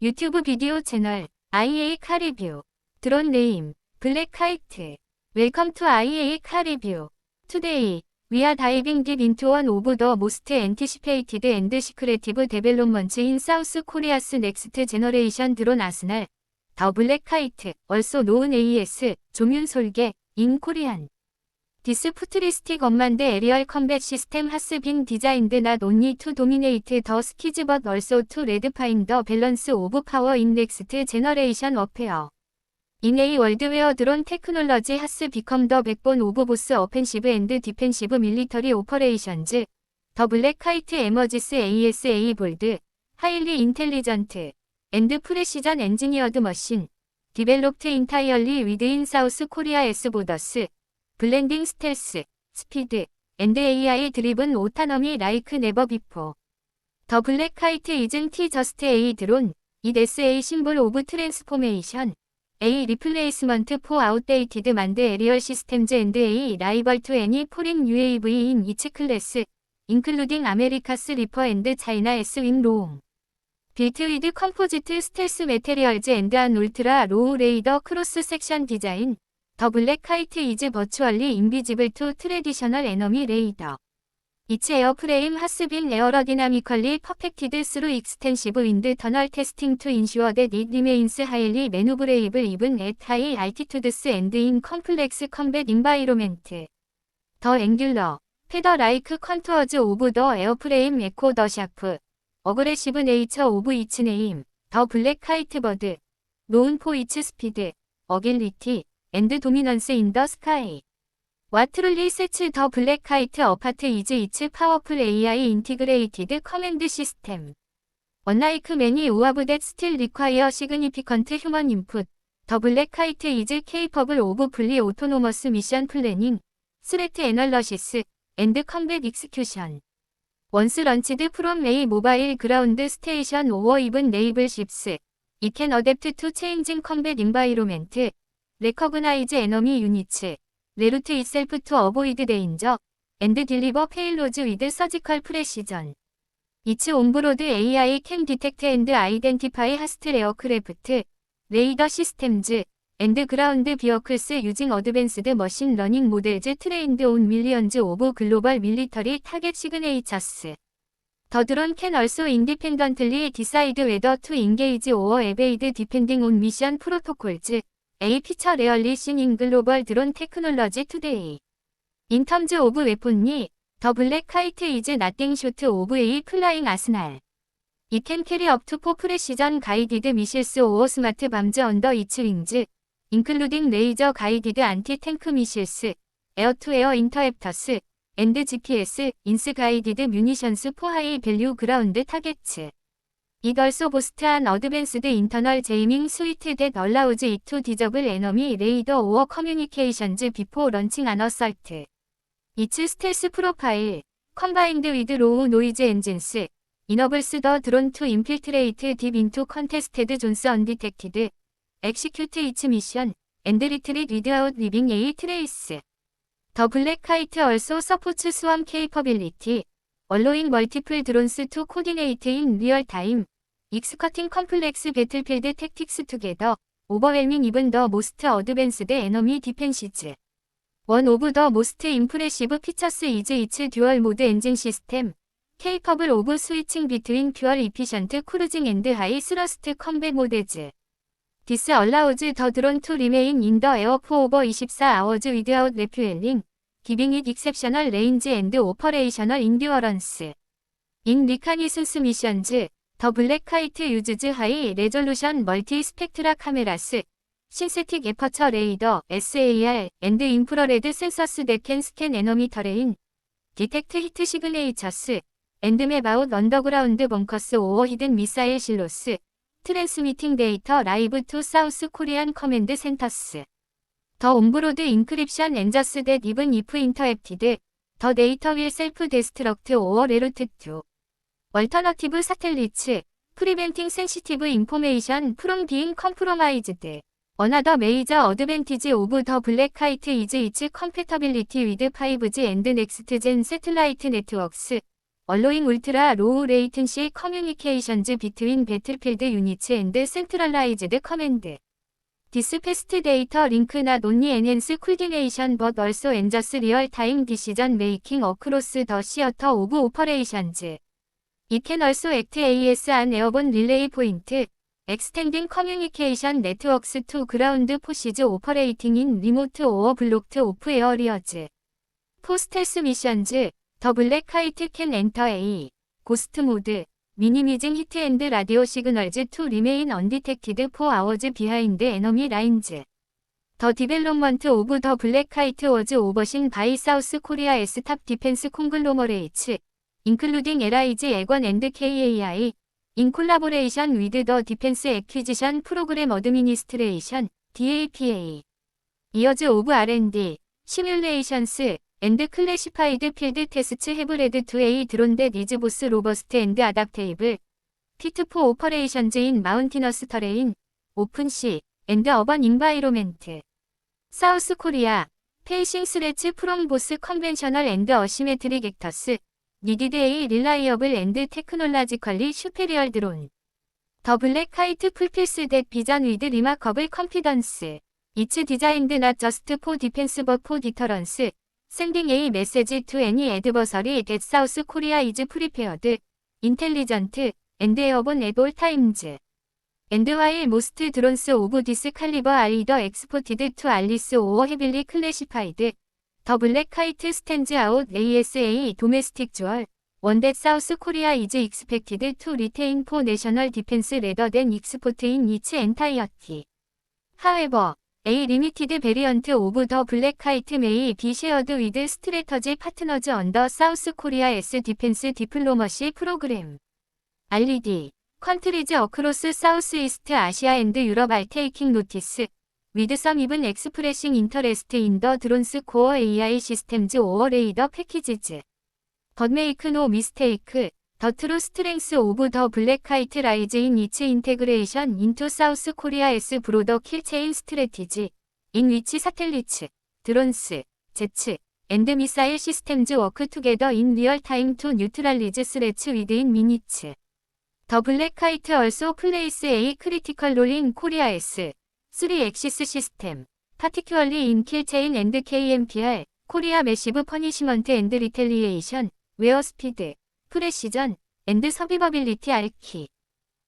유튜브 비디오 채널 IA 카리뷰 드론 네임 블랙 카이트 웰컴 투 IA 카리뷰 투데이 We are diving deep into one of the most anticipated and secretive developments in South Korea's next generation drone arsenal. The Black Kite, also known AS, 조윤솔개, in Korean. 디스 푸트리스틱 엄만데 에리얼 컴뱃 시스템 하스 빈 디자인드 나 논니 투 도미네이트 더 스키즈 벗 얼소 투 레드 파인 더 밸런스 오브 파워 인 넥스트 제너레이션 어페어. 인에이 월드웨어 드론 테크놀러지 하스 비컴 더 백본 오브 보스 어펜시브 앤드 디펜시브 밀리터리 오퍼레이션즈. 더 블랙 카이트 에머지스 ASA 볼드. 하일리 인텔리전트. 앤드 프레시전 엔지니어드 머신. 디벨롭트 인타이얼리 위드인 사우스 코리아 에스 보더스. 블렌딩 스텔스, 스피드, 앤드 AI 드립은 오타넘이 라이크 네버 비포. 더 블랙 하이트 이즌 티 저스트 A 드론, 이 SA 심볼 오브 트랜스포메이션, A 리플레이스먼트 포 아웃데이티드 만드 에리얼 시스템즈 앤드 A 라이벌 투 애니 포링 UAV 인 이츠 클래스, 인클루딩 아메리카스 리퍼 앤드 차이나 S 윙 로움. 빌트 위드 컴포지트 스텔스 메테리얼즈 앤드 안 울트라 로우 레이더 크로스 섹션 디자인, 더 블랙 화이트 이즈 버추얼리 인비지블 투 트레디셔널 에너미 레이더. 이츠 에어프레임 하스빈 에어러디나미컬리 퍼펙티드 스루 익스텐시브 윈드 터널 테스팅 투 인슈어 댓 리메인스 하일리 매누브레이블 입은 앳 하이 알티투드스 앤드 인 컴플렉스 컴뱃 인바이로멘트. 더 앵귤러. 페더 라이크 컨투어즈 오브 더 에어프레임 에코 더 샤프. 어그레시브 네이처 오브 이츠 네임. 더 블랙 하이트 버드. 노은 포 이츠 스피드. 어길리티. 앤드 도미넌스 인 더 스카이 와트룰리 세츠 더 블랙 하이트 어파트 이즈 이츠 파워풀 AI 인티그레이티드 커맨드 시스템 Unlike many of that still require significant human input, the Black Kite is capable of fully autonomous mission planning, threat analysis, and combat execution. Once launched from a mobile ground station or even naval ships, it can adapt to changing combat environment, Recognize Enemy Units, Reroute Itself to Avoid Danger, and Deliver Payloads with Surgical Precision. It's Onboard AI Can Detect and Identify Hostile Aircraft, Radar Systems, and Ground Vehicles Using Advanced Machine Learning Models Trained on Millions of Global Military Target Signatures. The drone can also independently decide whether to engage or evade depending on mission protocols. A Feature Realizing in Global Drone Technology Today. In terms of weaponry, the black kite is nothing short of a flying arsenal. It can carry up to four precision guided missiles or smart bombs under its wings, including laser guided anti-tank missiles, air-to-air interceptors, and GPS, ins guided munitions for high value ground targets. 이걸소 보스트한 어드밴스드 인터널 제이밍 스위트 댓 얼라우즈 이투 디저블 에너미 레이더 오어 커뮤니케이션즈 비포 런칭 아너설트. 이츠 스텔스 프로파일. 컴바인드 위드 로우 노이즈 엔진스. 이너블스 더 드론 투 인필트레이트 딥 인투 컨테스테드 존스 언디텍티드. 엑시큐트 이츠 미션. 앤드 리트릿 위드아웃 리빙 에이 트레이스. 더 블랙 카이트 얼소 서포츠 스웜 케이퍼빌리티. 원로잉 멀티플 드론스 2 코디네이트인 리얼타임 익스커팅 컴플렉스 배틀필드 택틱스 투게더 오버웰밍 이븐 더 모스트 어드밴스드 에너미 디펜시즈 원 오브 더 모스트 임프레시브 피처스 이즈 이츠 듀얼 모드 엔진 시스템 케이퍼블 오브 스위칭 비트윈 퓨얼 이피션트 크루징 앤드 하이 스러스트 컴백 모드즈. 디스 얼라우즈 더 드론 투 리메인 인 더 에어 포 오버 24 아워즈 위드아웃 레퓨엘링 giving it exceptional range and operational endurance. In reconnaissance missions, the black kite uses high resolution multi-spectra cameras, synthetic aperture radar, SAR, and infrared sensors that can scan enemy terrain, detect heat signatures, and map out underground bunkers or hidden missile silos, transmitting data live to South Korean command centers. 더 온브로드 인크립션 엔저스 데 이븐 이프 인터앱티드 더 데이터 윌 셀프 데스트럭트 오어 레루트 2 얼터너티브 사텔리츠 프리벤팅 센시티브 인포메이션 프롬 비잉 컴프로마이즈드. 어나더 메이저 어드밴티지 오브 더 블랙 하이트 이즈 이츠 컴패터빌리티 위드 5G 앤드 넥스트 젠 세틀라이트 네트웍스 얼로잉 울트라 로우 레이튼시 커뮤니케이션즈 비트윈 배틀필드 유니츠 앤드 센트럴라이즈드 커맨드 This past data link not only enhance coordination but also enhances real-time decision making across the theater of operations. It can also act as an airborne relay point, extending communication networks to ground forces operating in remote or blocked off areas. Post-transmissions, the black kite can enter a ghost mode. 미니미징 히트앤드 라디오 시그널즈 2 리메인 언디텍티드 4 아워즈 비하인드 에너미 라인즈. 더 디벨롭먼트 오브 더 블랙 하이트 워즈 오버신 바이 사우스 코리아에스 탑 디펜스 콩글로머레이츠 인클루딩 LIG 에건 앤드 KAI 인 콜라보레이션 위드 더 디펜스 에퀴지션 프로그램 어드미니스트레이션 DAPA 이어즈 오브 R&D 시뮬레이션스 앤드 클래시파이드 필드 테스트 해브레드 2A 드론데 니즈보스 로버스트 앤드 아답테이블 피트포 오퍼레이션즈인 마운티너스 터레인 오픈시 앤드 어반 인바이로멘트 사우스 코리아 페이싱 스레츠 프롬 보스 컨벤셔널 앤드 어시메트릭 액터스 니디드 A 릴라이어블 앤드 테크놀라지컬리 슈페리얼 드론 더 블랙 카이트 풀필스 댓 비전 위드 리마커블 컴피던스 이츠 디자인드 나 저스트 포 디펜스 버포 디터런스 Sending a message to any adversary that South Korea is prepared, intelligent, and airborne at all times. And while most drones of this caliber are either exported to Alice or heavily classified, the black kite stands out as a domestic jewel, one that South Korea is expected to retain for national defense rather than export in its entirety. However, A 리미티드 베리언트 오브 더 블랙 하이트 메이 B 쉐어드 위드 스트레터지 파트너즈 언더 사우스 코리아 S 디펜스 디플로머시 프로그램 RED 컨트리즈 어크로스 사우스 이스트 아시아 앤드 유럽 알 테이킹 노티스 위드 썸 이븐 엑스프레싱 인터레스트 인 더 드론스 코어 AI 시스템즈 오어 레이더 패키지즈 덧메이크 노 미스테이크 더 트루 스트렝스 오브 더 블랙 하이트 라이즈 인 위치 인테그레이션 인투 사우스 코리아에스 브로더 킬체인 스트레티지 인 위치 사텔리츠 드론스 제츠 앤드 미사일 시스템즈 워크 투게더 인 리얼 타임 투 뉴트랄리즈 스레츠 위드인 미니츠. 더 블랙 하이트 얼소 플레이스 에이 크리티컬 롤인 코리아에스 3 엑시스 시스템 파티큐얼리 인 킬체인 앤드 KMPR 코리아 매시브 퍼니시먼트 앤드 리텔리에이션 웨어 스피드 프레시전 앤드 서비버빌리티 알키.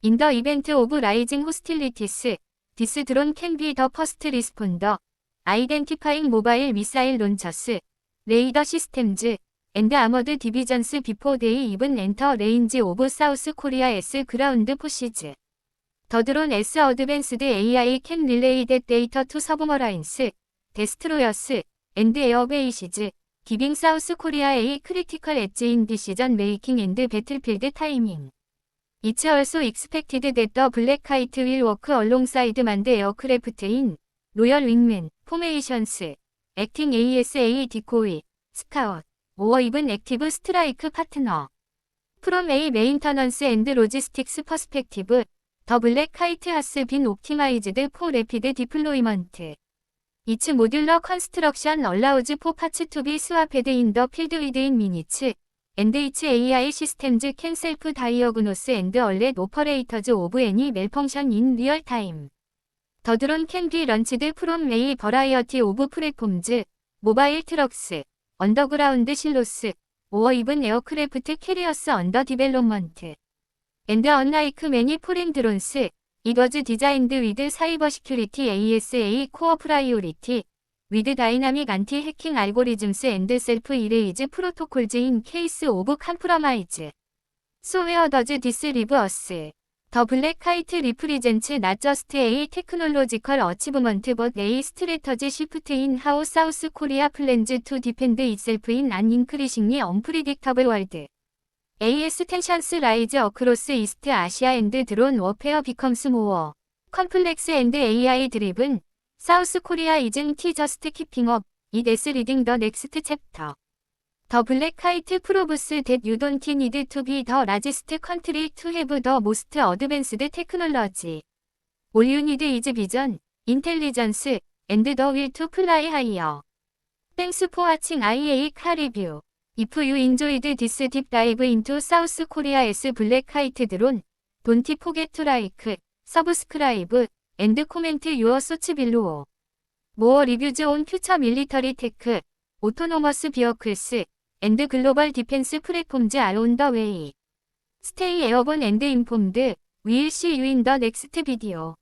인 더 이벤트 오브 라이징 호스틸리티스 디스 드론 캔 비 더 퍼스트 리스폰더 아이덴티파잉 모바일 미사일 론처스 레이더 시스템즈 앤드 아머드 디비전스 비포 데이 이븐 엔터 레인지 오브 사우스 코리아 S 그라운드 포시즈. 더 드론 S 어드밴스드 AI 캔 릴레이 데 데이터 투 서브머라인스 데스트로이어스 앤드 에어베이시즈 기빙 사우스 코리아의 크리티컬 엣지 인 디시전 메이킹 앤드 배틀필드 타이밍. It's also expected that the black kite will work alongside manned aircraft in Royal Wingman, Formations, Acting ASA Decoy, Scout, or even Active Strike Partner. From a maintenance and logistics perspective, the black kite has been optimized for rapid deployment. 2층 모듈러 컨스트럭션 얼라우즈 포 파츠 투비 스와페드 인 더 필드 위드인 미니츠 NDH AI 시스템즈 캔 셀프 다이어그노스 앤드 얼렛 오퍼레이터즈 오브 애니 멜펑션 인 리얼 타임. 더 드론 캔비 런치드 프롬 레이 버라이어티 오브 플랫폼즈 모바일 트럭스 언더그라운드 실로스 오어 입은 에어크래프트 캐리어스 언더 디벨롭먼트 앤드 언라이크 매니 포렌 드론스 이버즈 디자인드 위드 사이버 시큐리티 ASA 코어 프라이오리티 위드 다이나믹 안티 해킹 알고리즘스 앤드 셀프 이레이즈 프로토콜즈 인 케이스 오브 컴프라마이즈. 소웨어 더즈 디스 리브어스. 더 블랙 하이트 리프리젠츠 나 저스트 A 테크놀로지컬 어치브먼트 벗 A 스트레터지 시프트 인 하우 사우스 코리아 플랜즈 투 디펜드 이셀프 인안 인크리싱리 언프리딕터블 월드. AS 텐션스 라이즈 어크로스 이스트 아시아 앤드 드론 워페어 비컴스 모어 컴플렉스 앤드 AI 드립은 사우스 코리아 이즌 티 저스트 키핑업 이데스 리딩 더 넥스트 챕터 더 블랙 하이트 프로브스 댓 유돈티 니드 투비 더 라지스트 컨트리 투 헤브 더 모스트 어드밴스드 테크놀로지 올 유니드 이즈 비전 인텔리전스 앤드 더 윌 투 플라이 하이어 땡스 포 아칭 IA 카리뷰 If you enjoyed this deep dive into South Korea's black kite drone, don't forget to like, subscribe, and comment your thoughts below. More reviews on future military tech, autonomous vehicles, and global defense platforms are on the way. Stay airborne and informed. We'll see you in the next video.